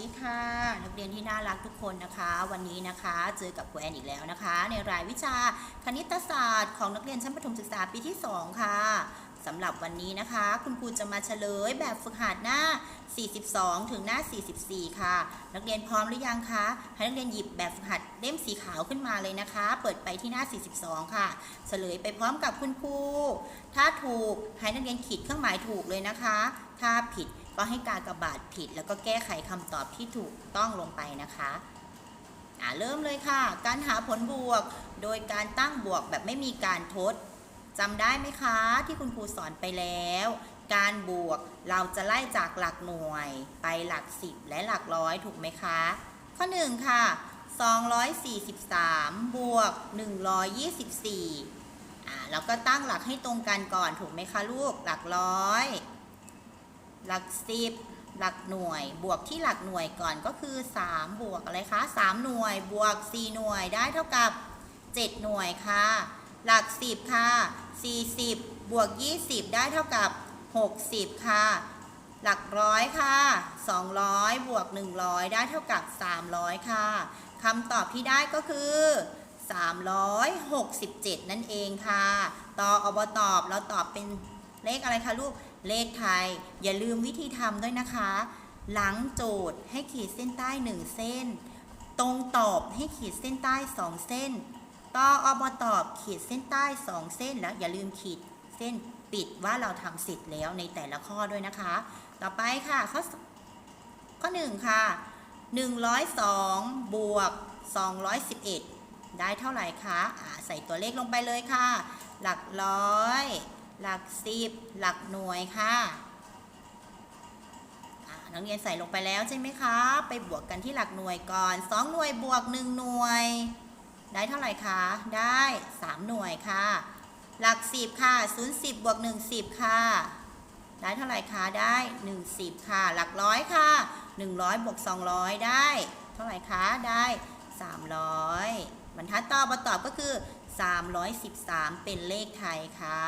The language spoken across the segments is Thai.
ดีค่ะ นักเรียนที่น่ารักทุกคนนะคะ วันนี้นะคะเจอกับครูแอนอีกแล้วนะคะ ในรายวิชาคณิตศาสตร์ของนักเรียนชั้นประถมศึกษาปีที่ 2 ค่ะสำหรับวันนี้นะคะ คุณครูจะมาเฉลยแบบฝึกหัดหน้า 42 ถึงหน้า 44 ค่ะ นักเรียนพร้อมหรือยังคะ ให้นักเรียนหยิบแบบฝึกหัดเล่มสีขาวขึ้นมาเลยนะคะ เปิดไปที่หน้า 42 ค่ะ เฉลยไปพร้อมกับคุณครูถ้าถูกให้นักเรียนขีดเครื่องหมายถูกเลยนะคะ ถ้าผิด ก็ให้การกระบาดผิด แล้วก็แก้ไขคำตอบที่ถูกต้องลงไปนะคะเริ่มเลยค่ะ การหาผลบวก โดยการตั้งบวกแบบไม่มีการทดจำได้ไหมคะ ที่คุณครูสอนไปแล้ว การบวกเราจะไล่จากหลักหน่วย ไปหลักสิบและหลักร้อยถูกไหมคะ ข้อหนึ่งค่ะ243 บวก 124อ่าแล้วก็ตั้งหลักให้ตรงกันก่อนถูกไหมคะลูก หลักร้อย หลักสิบหลักหน่วย บวกที่หลักหน่วยก่อนก็คือ 3 บวกอะไรคะ 3 หน่วย บวก 4 หน่วยได้เท่ากับ 7 หน่วยค่ะ หลัก 10 ค่ะ 40 บวก 20 ได้เท่ากับ 60 ค่ะ หลักร้อยค่ะ 200 บวก 100 ได้เท่ากับ 300 ค่ะคำตอบที่ได้ก็คือ 367 นั่นเองค่ะ ต่ออบตอบเราตอบเป็นเลขอะไรคะลูก เลขไทย อย่าลืมวิธีทำด้วยนะคะ หลังโจทย์ให้ขีดเส้นใต้ 1 เส้น ตรงตอบให้ขีดเส้นใต้ 2 เส้นต่ออบตอบขีดเส้นใต้ 2 เส้นแล้วอย่าลืมขีดเส้นปิดว่าเราทำเสร็จแล้วในแต่ละข้อด้วยนะคะ ต่อไปค่ะข้อข้อ 1 ค่ะ 102 บวก 211 ได้เท่าไหร่คะใส่ตัวเลขลงไปเลยค่ะ หลักร้อย หลักสิบหลักหน่วยค่ะนักเรียนใส่ลงไปแล้วใช่ไหมคะ ไปบวกกันที่หลักหน่วยก่อน 2 หน่วยบวก 1 หน่วย ได้เท่าไหร่คะ ได้ 3 หน่วยค่ะ หลักสิบค่ะ 0 10บวก1 10 ค่ะ ได้เท่าไหร่คะ ได้ 1 10 ค่ะ หลักร้อยค่ะ 100บวก200 ได้ เท่าไหร่คะ ได้ 300 บรรทัดต่อบทตอบก็คือ 313 เป็นเลขไทยค่ะ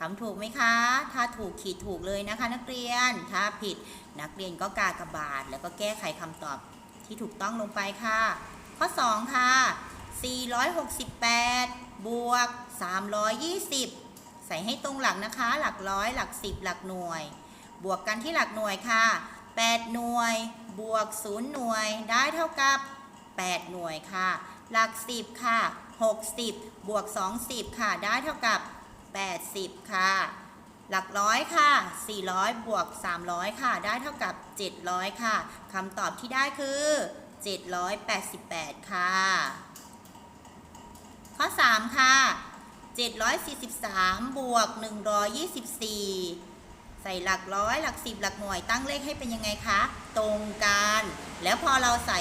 ทำถูกไหมคะ ถ้าถูกขีดถูกเลยนะคะ นักเรียน ถ้าผิดนักเรียนก็กากบาท แล้วก็แก้ไขคำตอบที่ถูกต้องลงไปค่ะ ข้อ 2 ค่ะ 468 บวก 320 ใส่ให้ตรงหลักนะคะ หลักร้อย หลักสิบหลักหน่วย บวกกันที่หลักหน่วยค่ะ 8 หน่วย บวก 0 หน่วย ได้เท่ากับ 8 หน่วยค่ะ หลัก 10 ค่ะ 60 บวก 20 ค่ะ ได้เท่ากับ 80 ค่ะ หลักร้อยค่ะ 400 บวก 300 ค่ะ ได้เท่ากับ 700 ค่ะคำตอบที่ได้คือ 788 ค่ะ ข้อ 3 ค่ะ 743 บวก 124ใส่หลักร้อยหลักสิบหลักหน่วยตั้งเลขให้เป็นยังไงคะ ตรงกัน แล้วพอเราใส่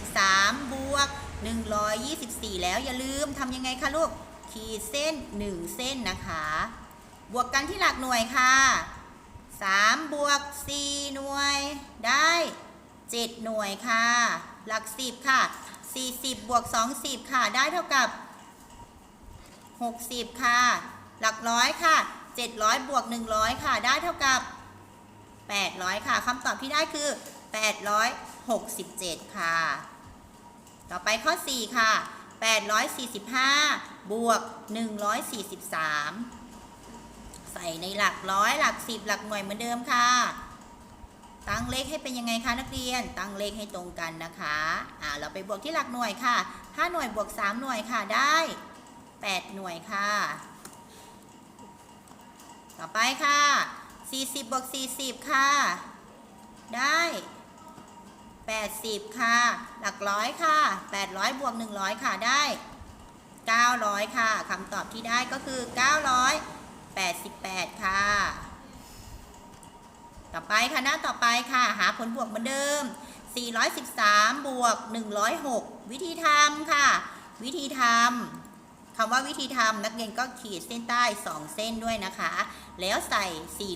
743 บวก 124 แล้วอย่าลืมทำยังไงคะลูก ขีดเส้น 1 เส้นนะคะ บวกกันที่หลักหน่วยค่ะ 3 บวก 4 หน่วยได้ 7 หน่วยค่ะ หลัก 10 ค่ะ 40 บวก 20 ค่ะ ได้เท่ากับ 60 ค่ะ หลักร้อยค่ะ 700 บวก 100 ค่ะ ได้เท่ากับ 800 ค่ะคำตอบที่ได้คือ 867 ค่ะ ต่อไปข้อ 4 ค่ะ 845 บวก 143 ใส่ในหลักร้อยหลัก10หลักหน่วยเหมือนเดิมค่ะ ตั้งเลขให้เป็นยังไงคะนักเรียน ตั้งเลขให้ตรงกันนะคะอ่าเราไปบวกที่หลักหน่วยค่ะ 5 หน่วยบวก 3 หน่วยค่ะได้ 8 หน่วยค่ะ ต่อไปค่ะ 40 บวก 40 ค่ะ ได้80 ค่ะ หลักร้อยค่ะ 800 บวก 100 ค่ะ ได้ 900 ค่ะคำตอบที่ได้ก็คือ 988 ค่ะ ต่อไปค่ะหน้าต่อไปค่ะ หาผลบวกเหมือนเดิม 413 บวก 106 วิธีทำค่ะ วิธีทำคำว่าวิธีทำนักเรียนก็ขีดเส้นใต้ 2 เส้นด้วยนะคะ แล้วใส่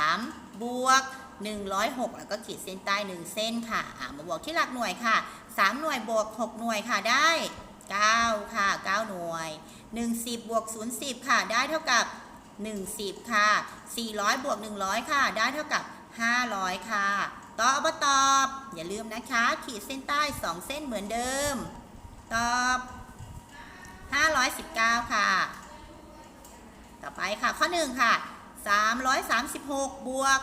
413 บวก 106 แล้วก็ขีดเส้นใต้ 1 เส้นค่ะอะมาบวกที่หลักหน่วยค่ะ 3 หน่วยบวก 6 หน่วยค่ะได้ 9 ค่ะ 9 หน่วย10 บวก 010 ค่ะ ได้เท่ากับ10 ค่ะ 400 บวก 100 ค่ะ ได้เท่ากับ 500 ค่ะตอบตอบ อย่าลืมนะคะ ขีดเส้นใต้ 2 เส้นเหมือนเดิม ตอบ 519 ค่ะ ต่อไปค่ะ ข้อ 1 ค่ะ 336 บวก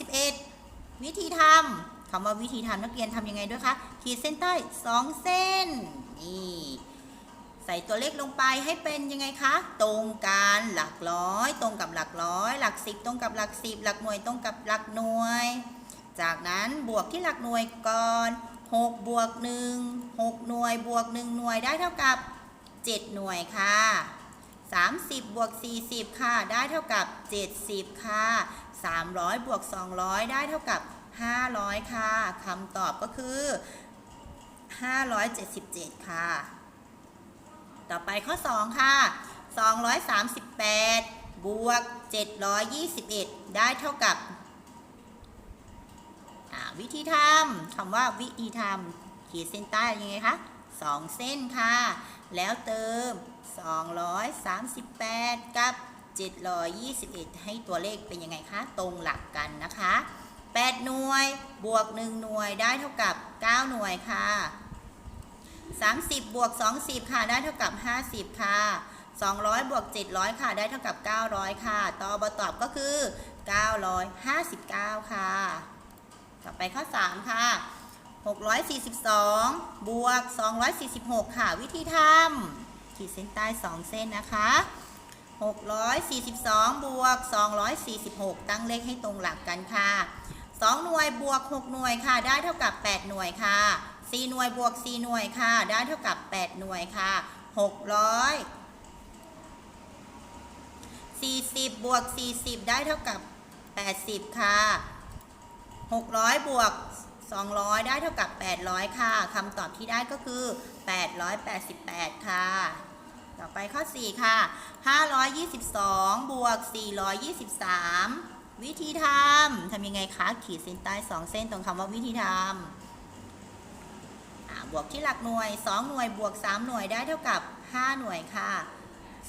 241 วิธีทำคำว่าวิธีทำนักเรียนทำยังไงด้วยคะ ขีดเส้นใต้ 2 เส้น นี่ ใส่ตัวเลขลงไปให้เป็นยังไงคะ ตรงกันหลักร้อย ตรงกับหลักร้อย หลักสิบตรงกับหลักสิบหลักหน่วยตรงกับหลักหน่วย จากนั้นบวกที่หลักหน่วยก่อน6บวก1 6 หน่วย บวก 1 หน่วยได้เท่ากับ 7 หน่วยค่ะ 30 บวก 40 ค่ะ ได้เท่ากับ 70 ค่ะ 300 บวก 200 ได้เท่ากับ 500 ค่ะ คำตอบก็คือ 577 ค่ะ ต่อไปข้อ 2 ค่ะ 238 บวก 721 ได้เท่ากับ วิธีทำคำว่าวิธีทำขีดเส้นใต้ยังไงคะ 2 เส้นค่ะ แล้วเติม 238 กับ 721 ให้ตัวเลขเป็นยังไงคะ ตรงหลักกันนะคะ 8 หน่วย บวก 1 หน่วยได้เท่ากับ 9 หน่วยค่ะ 30 บวก 20 ค่ะได้เท่ากับ 50 ค่ะ 200 บวก 700 ค่ะได้เท่ากับ 900 ค่ะ ตอบตอบก็คือ 959 ค่ะ ต่อไปข้อ 3 ค่ะ 642 บวก 246 ค่ะ วิธีทำขีดเส้นใต้ 2 เส้นนะคะ642 บวก 246 ตั้งเลขให้ตรงหลักกันค่ะ 2 หน่วยบวก 6 หน่วยค่ะ ได้เท่ากับ 8 หน่วยค่ะ 4 หน่วยบวก 4 หน่วยค่ะ ได้เท่ากับ 8 หน่วยค่ะ 600 40 บวก 40 ได้เท่ากับ 80 ค่ะ 600 บวก 200 ได้เท่ากับ 800 ค่ะ คำตอบที่ได้ก็คือ 888 ค่ะ ต่อไปข้อ 4 ค่ะ 522 บวก 423 วิธีทำทำยังไงคะขีดเส้นใต้2เส้นตรงคำว่าวิธีทำบวกที่หลักหน่วย 2 หน่วยบวก 3 หน่วยได้เท่ากับ 5 หน่วยค่ะ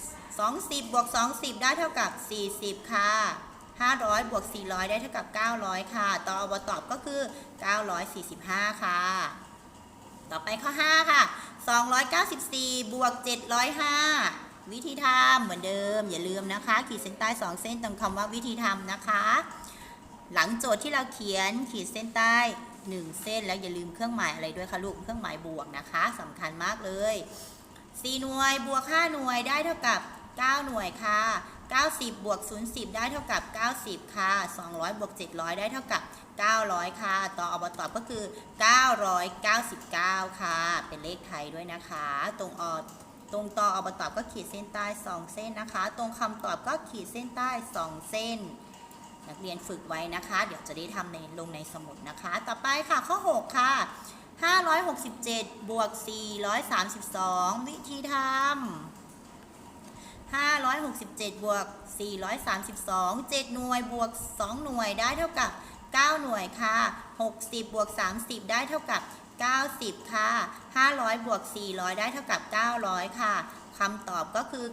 20บวก20 ได้เท่ากับ 40 ค่ะ 500บวก400 ได้เท่ากับ 900 ค่ะ ต่ออบตอบก็คือ 945 ค่ะ ต่อไปข้อ 5 ค่ะ 294บวก705 วิธีทำเหมือนเดิม อย่าลืมนะคะ ขีดเส้นใต้ 2 เส้นตรงคำว่าวิธีทำนะคะ หลังโจทย์ที่เราเขียนขีดเส้นใต้ 1 เส้นแล้วอย่าลืมเครื่องหมายอะไรด้วยคะลูกเครื่องหมายบวกนะคะสำคัญมากเลย 4 หน่วยบวก 5 หน่วยได้เท่ากับ 9 หน่วยค่ะ 90 บวก 010 ได้เท่ากับ 90 ค่ะ 200 บวก 700 ได้เท่ากับ 900 ค่ะ ต่ออบตอบก็คือ 999 ค่ะ เป็นเลขไทยด้วยนะคะ ตรงอ ตรงต่ออบตอบก็ขีดเส้นใต้ 2 เส้นนะคะ ตรงคำตอบก็ขีดเส้นใต้ 2 เส้น นักเรียนฝึกไว้นะคะ เดี๋ยวจะได้ทำในลงในสมุดนะคะ ต่อไปค่ะข้อ 6 ค่ะ 567 บวก 432 วิธีทำ567 บวก 432 7 หน่วย บวก 2 หน่วย ได้เท่ากับ 9 หน่วยค่ะ 60 บวก 30 ได้เท่ากับ 90 ค่ะ 500 บวก 400 ได้เท่ากับ 900 ค่ะคำตอบก็คือ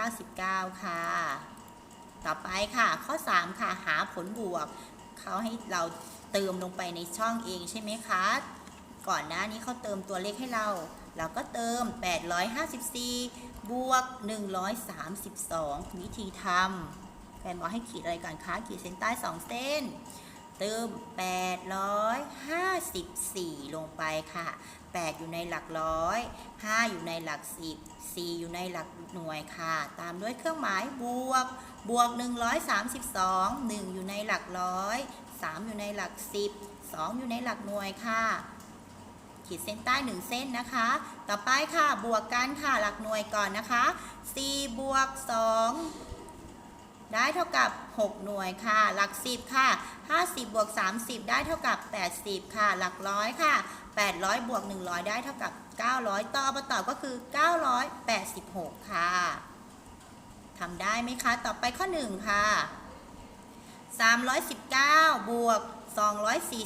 999 ค่ะ ต่อไปค่ะ ข้อ 3 ค่ะ หาผลบวก เขาให้เราเติมลงไปในช่องเองใช่ไหมคะ ก่อนหน้านี้เขาเติมตัวเลขให้เรา เราก็เติม 854 บวก 132 วิธีทำแฟนบอกให้ขีดอะไรก่อนคะ ขีดเส้นใต้ 2 เส้น เติม 854 ลงไปค่ะ 8 อยู่ในหลักร้อย 5 อยู่ในหลัก 10 4 อยู่ในหลักหน่วยค่ะ ตามด้วยเครื่องหมายบวก บวก 132 1 อยู่ในหลักร้อย 3 อยู่ในหลัก 10 2 อยู่ในหลักหน่วยค่ะขีดเส้นใต้ 1 เส้นนะคะ ต่อไปค่ะ บวกกันค่ะ หลักหน่วยก่อนนะคะ 4 บวก 2 ได้เท่ากับ 6 หน่วยค่ะ หลัก 10 ค่ะ 50 บวก 30 ได้เท่ากับ 80 ค่ะ หลักร้อยค่ะ 800 บวก 100 ได้เท่ากับ 900 ต่อมาต่อก็คือ 986 ค่ะทำได้ไหมคะ ต่อไปข้อ 1 ค่ะ 319 บวก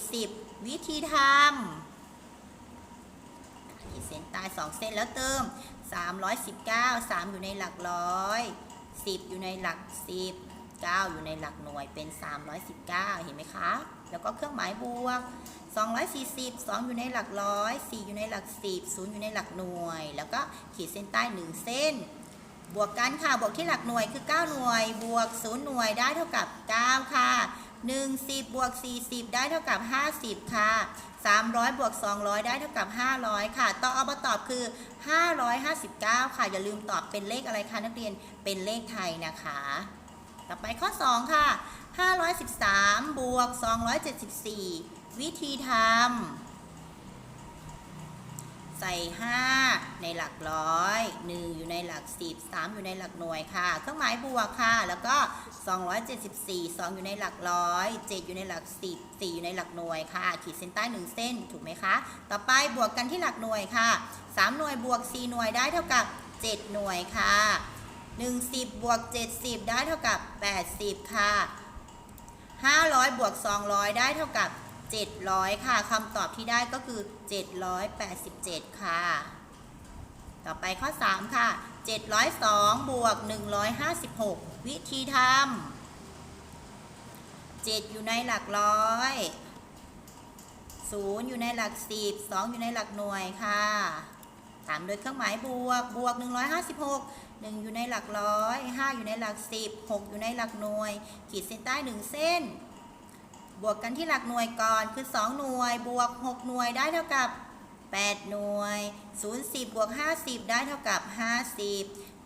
240 วิธีทำขีดเส้นใต้2เส้นแล้วเติม 319 3 อยู่ในหลักร้อย 10 อยู่ในหลัก 10 9 อยู่ในหลักหน่วยเป็น 319 เห็นไหมคะ แล้วก็เครื่องหมายบวก 240 2 อยู่ในหลักร้อย4อยู่ในหลัก 10 0 อยู่ในหลักหน่วย แล้วก็ขีดเส้นใต้ 1 เส้น บวกกันค่ะ บวกที่หลักหน่วยคือ 9 หน่วย บวก 0 หน่วยได้เท่ากับ 9 ค่ะ 1 10บวก40 ได้เท่ากับ 50 ค่ะ 300 บวก 200 ได้เท่ากับ 500 ค่ะ ต่อเอามาตอบคือ 559 ค่ะ อย่าลืมตอบเป็นเลขอะไรคะนักเรียน เป็นเลขไทยนะคะ ต่อไปข้อ 2 ค่ะ 513 บวก 274 วิธีทำ ใส่ 5 ในหลักร้อย 1 อยู่ในหลัก 10 3 อยู่ในหลักหน่วยค่ะ เครื่องหมายบวกค่ะ แล้วก็ 274 2 อยู่ในหลักร้อย 7 อยู่ในหลัก 10 4 อยู่ในหลักหน่วยค่ะ ขีดเส้นใต้ 1 เส้น ถูกไหมคะ ต่อไปบวกกันที่หลักหน่วยค่ะ 3 หน่วยบวก 4 หน่วยได้เท่ากับ 7 หน่วยค่ะ 1 10 บวก 70 ได้เท่ากับ 80 ค่ะ 500 บวก 200 ได้เท่ากับ 700 ค่ะคำตอบที่ได้ก็คือ 787 ค่ะ ต่อไปข้อ 3 ค่ะ 702 บวก 156 วิธีทำ7อยู่ในหลักร้อย 0 อยู่ในหลัก 10 2 อยู่ในหลักหน่วยค่ะตามโดยเครื่องหมายบวก บวก 156 1 อยู่ในหลักร้อย 5 อยู่ในหลัก 10 6 อยู่ในหลักหน่วย ขีดเส้นใต้ 1 เส้น บวกกันที่หลักหน่วยก่อนคือ 2 หน่วย บวก 6 หน่วยได้เท่ากับ 8 หน่วย 0 10 บวก 50 ได้เท่ากับ 50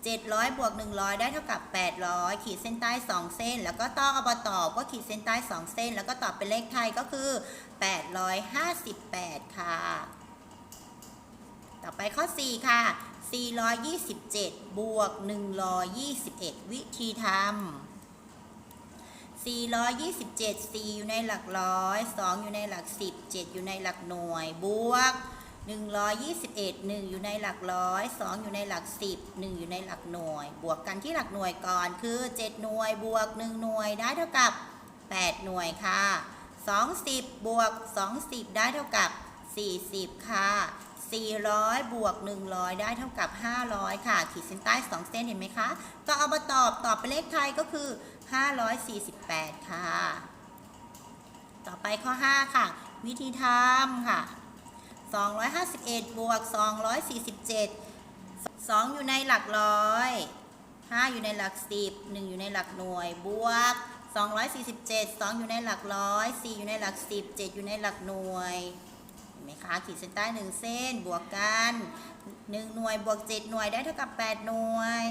700 บวก 100 ได้เท่ากับ 800 ขีดเส้นใต้ 2 เส้น แล้วก็ต่ออบตอบก็ขีดเส้นใต้ 2 เส้น แล้วก็ตอบเป็นเลขไทยก็คือ 858 ค่ะ ต่อไปข้อ 4 ค่ะ 427 บวก 121 วิธีทำ 427 4 อยู่ในหลักร้อย 2 อยู่ในหลัก 10 7 อยู่ในหลักหน่วย บวก 121 1 อยู่ในหลักร้อย 2 อยู่ในหลัก 10 1 อยู่ในหลักหน่วย บวกกันที่หลักหน่วยก่อนคือ 7 หน่วย บวก 1 หน่วยได้เท่ากับ 8 หน่วยค่ะ 20 บวก 20 ได้เท่ากับ 40 ค่ะ 400 บวก 100 ได้เท่ากับ 500 ค่ะ ขีดเส้นใต้ 2 เส้นเห็นไหมคะ ก็เอามาตอบตอบเป็นเลขไทยก็คือ 548 ค่ะ ต่อไปข้อ 5 ค่ะ วิธีทำค่ะ 251 บวก 247 2 อยู่ในหลักร้อย 5 อยู่ในหลัก 10 1 อยู่ในหลักหน่วย บวก 247 2 อยู่ในหลักร้อย 4 อยู่ในหลัก 10 7 อยู่ในหลักหน่วย ไหมคะขีดเส้นใต้1เส้นบวกกัน1หน่วยบวก7หน่วยได้เท่ากับ8หน่วย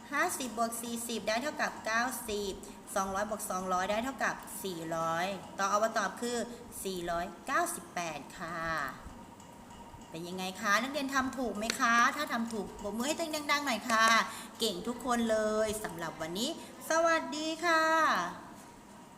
50บวก40ได้เท่ากับ90 200บวก200ได้เท่ากับ400ต่อเอามาตอบคือ498ค่ะ เป็นยังไงคะนักเรียนทำถูกไหมคะ ถ้าทำถูกปรบมือให้ตัวเองดังๆหน่อยค่ะ เก่งทุกคนเลยสำหรับวันนี้ สวัสดีค่ะ